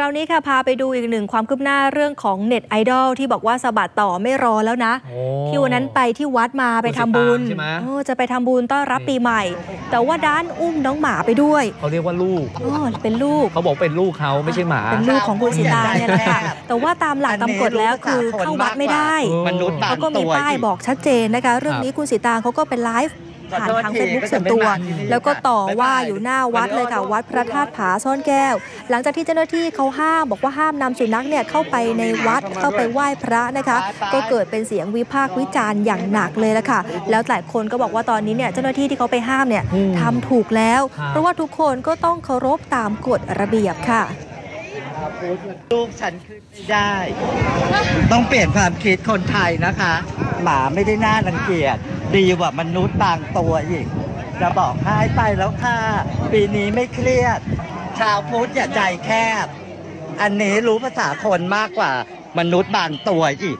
คราวนี้ค่ะพาไปดูอีกหนึ่งความคืบหน้าเรื่องของเน็ตไอดอลที่บอกว่าสะบัดต่อไม่รอแล้วนะโอ้ที่วันนั้นไปที่วัดมาไปทำบุญคุณสิตางใช่ไหมเออจะไปทำบุญต้อนรับปีใหม่ แต่ว่าด้านอุ้มน้องหมาไปด้วยเขาเรียกว่าลูกเออเป็นลูกเขาบอกเป็นลูกเขาไม่ใช่หมาเป็นลูกของคุณสีตางเนี่ยแหละค่ะแต่ว่าตามหลักตามกฎแล้วคือเข้าวัดไม่ได้เออมนุษย์บางเขาก็มีตัวป้ายบอกชัดเจนนะคะ เรื่องนี้คุณสีตางเขาก็เป็นไลฟ์ ผ่านทางเฟซบุ๊กส่วนตัว แล้วก็ต่อว่าอยู่หน้าวัดเลยค่ะวัดพระธาตุผาซ่อนแก้ว หลังจากที่เจ้าหน้าที่เขาห้ามบอกว่าห้ามนำสุนัขเนี่ยเข้าไปในวัดเข้าไปไหว้พระนะคะ ก็เกิดเป็นเสียงวิพากษ์วิจารณ์อย่างหนักเลยละค่ะ แล้วหลายคนก็บอกว่าตอนนี้เนี่ยเจ้าหน้าที่ที่เขาไปห้ามเนี่ยอืมทำถูกแล้วครับเพราะว่าทุกคนก็ต้องเคารพตามกฎระเบียบค่ะลูกฉันขึ้นไม่ได้ ต้องเปลี่ยนความคิดคนไทยนะคะ หมาไม่ได้น่ารังเกียจ ดีกว่ามนุษย์บางตัวอีก จะบอกให้ไปแล้วค่ะ ปีนี้ไม่เครียด ชาวพุทธอย่าใจแคบ อันนี้รู้ภาษาคนมากกว่ามนุษย์บางตัวอีก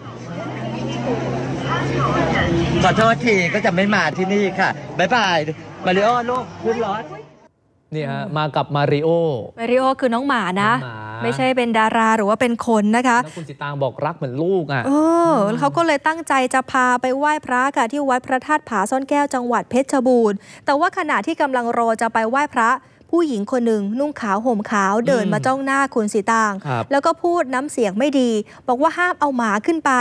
ขอโทษทีก็จะไม่มาที่นี่ค่ะ บ๊ายบาย มาริโอลูกขึ้นรถเนี่ยฮะมากับมาริโอ มาริโอคือน้องหมานะ น้องหมา ไม่ใช่เป็นดาราหรือว่าเป็นคนนะคะแล้วคุณสิตางบอกรักเหมือนลูกอะเออแล้วเขาก็เลยตั้งใจจะพาไปไหว้พระค่ะที่วัดพระธาตุผาซ่อนแก้วจังหวัดเพชรบูรณ์แต่ว่าขณะที่กำลังรอจะไปไหว้พระ ผู้หญิงคนหนึ่งนุ่งขาวห่มขาวเดินมาจ้องหน้าคุณสีตางครับแล้วก็พูดน้ำเสียงไม่ดี บอกว่าห้ามเอาหมาขึ้นไป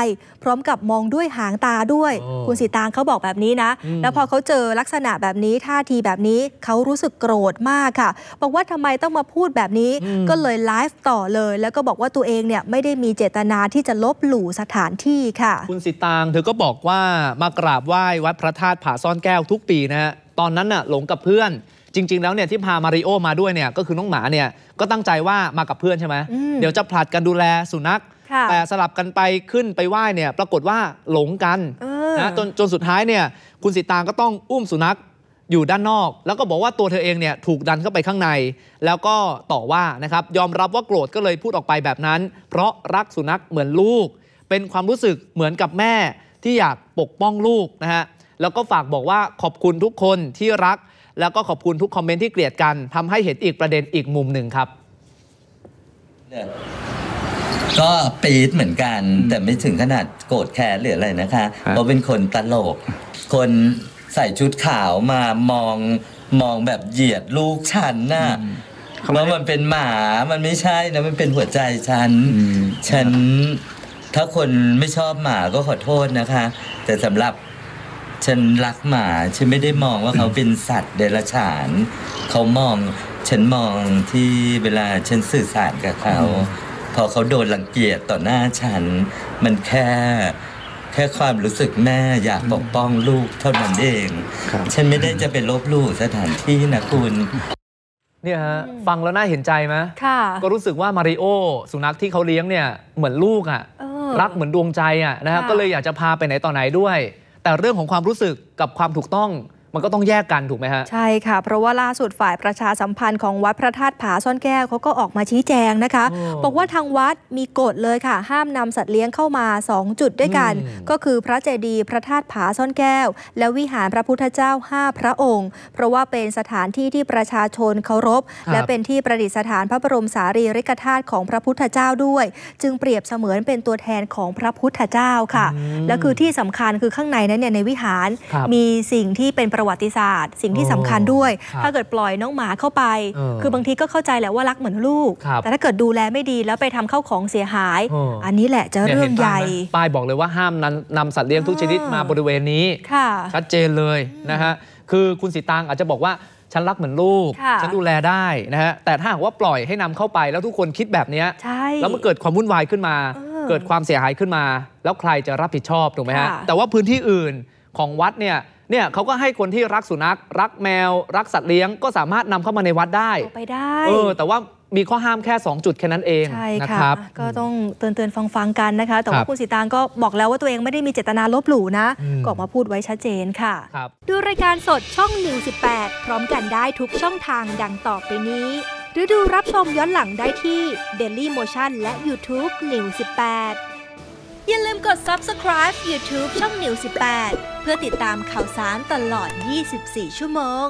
พร้อมกับมองด้วยหางตาด้วยโอ้คุณสีตางเขาบอกแบบนี้นะอืมแล้วพอเขาเจอลักษณะแบบนี้ท่าทีแบบนี้เขารู้สึกโกรธมากค่ะ บอกว่าทำไมต้องมาพูดแบบนี้อืมก็เลยไลฟ์ต่อเลย แล้วก็บอกว่าตัวเองเนี่ยไม่ได้มีเจตนาที่จะลบหลู่สถานที่ค่ะ คุณสิตางเธอก็บอกว่ามากราบไหว้วัดพระธาตุผาซ่อนแก้วทุกปีนะฮะตอนนั้นน่ะหลงกับเพื่อน จริง ๆ แล้วเนี่ยที่พามาริโอมาด้วยเนี่ยก็คือน้องหมาเนี่ยก็ตั้งใจว่ามากับเพื่อนใช่ไหมอืมเดี๋ยวจะผลัดกันดูแลสุนัขค่ะแต่สลับกันไปขึ้นไปไหว้เนี่ยปรากฏว่าหลงกันเออนะจนจนสุดท้ายเนี่ยคุณสิตางก็ต้องอุ้มสุนัขอยู่ด้านนอก แล้วก็บอกว่าตัวเธอเองเนี่ยถูกดันเข้าไปข้างใน แล้วก็ต่อว่านะครับยอมรับว่าโกรธก็เลยพูดออกไปแบบนั้น เพราะรักสุนัขเหมือนลูก เป็นความรู้สึกเหมือนกับแม่ที่อยากปกป้องลูกนะฮะแล้วก็ฝากบอกว่าขอบคุณทุกคนที่รัก แล้วก็ขอบคุณทุกคอมเมนต์ที่เกลียดกันทำให้เห็นอีกประเด็นอีกมุมหนึ่งครับเนี่ยก็ปี๊ดเหมือนกัน แต่ไม่ถึงขนาดโกรธแค้นหรืออะไรนะคะครับเพราะเป็นคนตลก คนใส่ชุดขาวมามองมองแบบเหยียดลูกฉันน่ะว่ามันเป็นหมา มันไม่ใช่นะ มันเป็นหัวใจฉัน ฉัน ถ้าคนไม่ชอบหมาก็ขอโทษนะคะ แต่สำหรับ ฉันรักหมาฉันไม่ได้มองว่าเขาเป็นสัตว์เดรัจฉาน เขามองฉันมองที่เวลาฉันสื่อสารกับเขา พอเขาโดนรังเกียจต่อหน้าฉัน มันแค่แค่ความรู้สึกแม่อยากปกป้องลูกเท่านั้นเองครับฉันไม่ได้จะไปลบหลู่สถานที่นะคุณเนี่ยฮะฟังแล้วน่าเห็นใจไหมค่ะก็รู้สึกว่ามาริโอสุนัขที่เขาเลี้ยงเนี่ยเหมือนลูกอะเออรักเหมือนดวงใจอะนะครับค่ะก็เลยอยากจะพาไปไหนต่อไหนด้วย แต่เรื่องของความรู้สึกกับความถูกต้อง มันก็ต้องแยกกันถูกไหมฮะ ใช่ค่ะ เพราะว่าล่าสุดฝ่ายประชาสัมพันธ์ของวัดพระธาตุผาซ่อนแก้วเขาก็ออกมาชี้แจงนะคะโอ้บอกว่าทางวัดมีกฎเลยค่ะ ห้ามนำสัตว์เลี้ยงเข้ามา 2 จุดด้วยกันอืมก็คือพระเจดีย์พระธาตุผาซ่อนแก้ว และวิหารพระพุทธเจ้า 5 พระองค์ เพราะว่าเป็นสถานที่ที่ประชาชนเคารพ และเป็นที่ประดิษฐานพระบรมสารีริกธาตุของพระพุทธเจ้าด้วย จึงเปรียบเสมือนเป็นตัวแทนของพระพุทธเจ้าค่ะอืมและคือที่สำคัญคือข้างในนั้นเนี่ยในวิหารครับมีสิ่งที่เป็นประวัติศาสตร์ สิ่งที่สำคัญด้วยครับถ้าเกิดปล่อยน้องหมาเข้าไปเออคือบางทีก็เข้าใจแหละว่ารักเหมือนลูกครับแต่ถ้าเกิดดูแลไม่ดีแล้วไปทำเข้าของเสียหายเอออัอันนี้แหละจะนี่ยเรื่องห็นใหป้าญ่ยไหมป้ายบอกเลยว่าห้ามนำนำสัตว์เลี้ยงทุกชนิดอ่ามมาบริเวณนี้ค่ะชัดเจนเลยนะฮะคือคุณสีตางอาจจะบอกว่าฉันรักเหมือนลูกค่ะฉันดูแลได้นะฮะ แต่ถ้าหากว่าปล่อยให้นำเข้าไปแล้วทุกคนคิดแบบเนี้ยใช่แล้วมันเกิดความวุ่นวายขึ้นมาเออเกิดความเสียหายขึ้นมา แล้วใครจะรับผิดชอบถูกไหมฮะค่ะแต่ว่าพื้นที่อื่นของวัดเนี่ย เนี่ยเขาก็ให้คนที่รักสุนัข รักแมว รักสัตว์เลี้ยง ก็สามารถนำเข้ามาในวัดได้เอาไปได้เออแต่ว่ามีข้อห้ามแค่ 2 จุดแค่นั้นเองใช่นะค่ะครับก็ต้องเตือนเตือนฟังฟังๆกันนะคะ แต่ครัว่าบคุณสีตางก็บอกแล้วว่าตัวเองไม่ได้มีเจตนาลบหลู่นะอืมก็ออกมาพูดไว้ชัดเจนค่ะครับดูรายการสดช่องนิว18 พร้อมกันได้ทุกช่องทางดังต่อไปนี้ หรือดูรับชมย้อนหลังได้ที่ Daily Motion และ YouTube New 18 อย่าลืมกด Subscribe YouTube ช่อง New 18เพื่อติดตามข่าวสารตลอด 24 ชั่วโมง